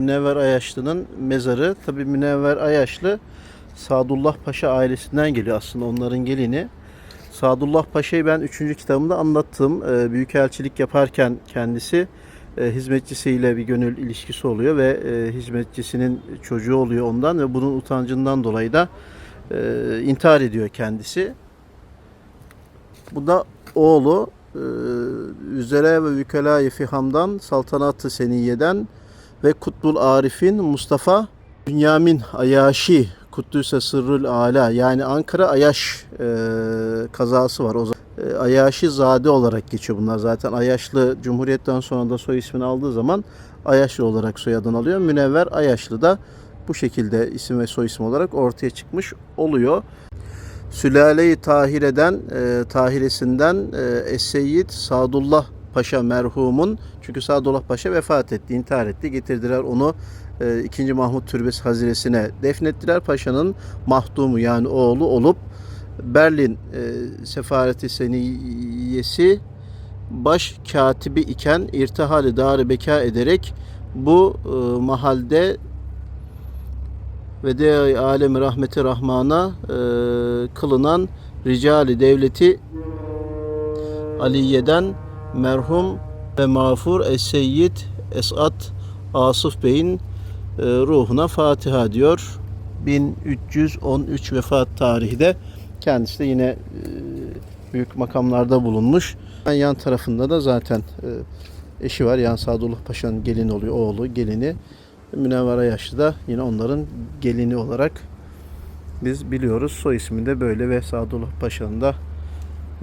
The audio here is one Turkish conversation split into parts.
Münevver Ayaşlı'nın mezarı. Tabi Münevver Ayaşlı Sadullah Paşa ailesinden geliyor aslında onların gelini. Sadullah Paşa'yı ben 3. kitabımda anlattım. Ee, Büyükelçilik yaparken kendisi e, hizmetçisiyle bir gönül ilişkisi oluyor ve e, hizmetçisinin çocuğu oluyor ondan ve bunun utancından dolayı da e, intihar ediyor kendisi. Bu da oğlu e, Üzere ve Vükela-i Fiham'dan Saltanat-ı Seniyye'den ve Kutbul Arif'in Mustafa Bünyamin Ayaşi Kuddüse Sırrül Ala yani Ankara Ayaş e, kazası var. O. E, Ayaşi Zade olarak geçiyor bunlar zaten. Ayaşlı Cumhuriyet'ten sonra da soy ismini aldığı zaman Ayaşlı olarak soyadını alıyor. Münevver Ayaşlı da bu şekilde isim ve soy isim olarak ortaya çıkmış oluyor. Sülale-i Tahire'den, e, Tahiresinden e, Es-Seyyid Sadullah Paşa merhumun çünkü Sadullah Paşa vefat etti, intihar etti. Getirdiler onu e, 2. Mahmut Türbesi Haziresi'ne defnettiler. Paşa'nın mahdumu yani oğlu olup Berlin e, Sefareti Seniyesi baş katibi iken irtihali dar beka ederek bu e, mahalde ve de alemi rahmeti rahmana e, kılınan ricali devleti Aliye'den merhum ve mağfur Es-Seyyid Esat Asıf Bey'in e, ruhuna Fatiha diyor. 1313 vefat tarihi de kendisi de yine e, büyük makamlarda bulunmuş. Yan tarafında da zaten e, eşi var. Yani Sadullah Paşa'nın gelini oluyor. Oğlu, gelini. Münevvere Yaşlı da yine onların gelini olarak biz biliyoruz. Soy ismi de böyle ve Sadullah Paşa'nın da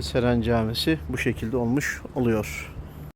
Seren Camisi bu şekilde olmuş oluyor.